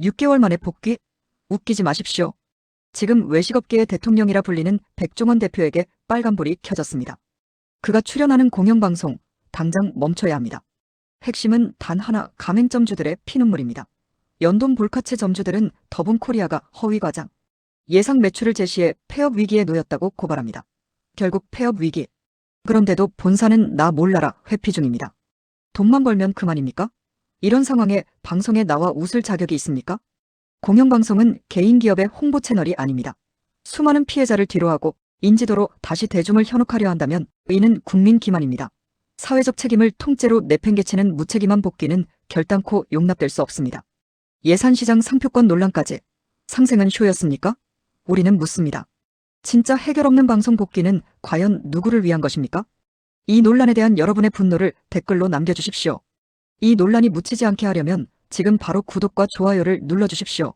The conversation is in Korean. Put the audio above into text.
6개월 만에 복귀? 웃기지 마십시오. 지금 외식업계의 대통령이라 불리는 백종원 대표에게 빨간불이 켜졌습니다. 그가 출연하는 공영방송, 당장 멈춰야 합니다. 핵심은 단 하나 가맹점주들의 피눈물입니다. 연돈 볼카체 점주들은 더본 코리아가 허위 과장, 예상 매출을 제시해 폐업 위기에 놓였다고 고발합니다. 결국 폐업 위기. 그런데도 본사는 나 몰라라 회피 중입니다. 돈만 벌면 그만입니까? 이런 상황에 방송에 나와 웃을 자격이 있습니까? 공영방송은 개인 기업의 홍보 채널이 아닙니다. 수많은 피해자를 뒤로하고 인지도로 다시 대중을 현혹하려 한다면 이는 국민 기만입니다. 사회적 책임을 통째로 내팽개치는 무책임한 복귀는 결단코 용납될 수 없습니다. 예산시장 상표권 논란까지 상생은 쇼였습니까? 우리는 묻습니다. 진짜 해결 없는 방송 복귀는 과연 누구를 위한 것입니까? 이 논란에 대한 여러분의 분노를 댓글로 남겨주십시오. 이 논란이 묻히지 않게 하려면 지금 바로 구독과 좋아요를 눌러주십시오.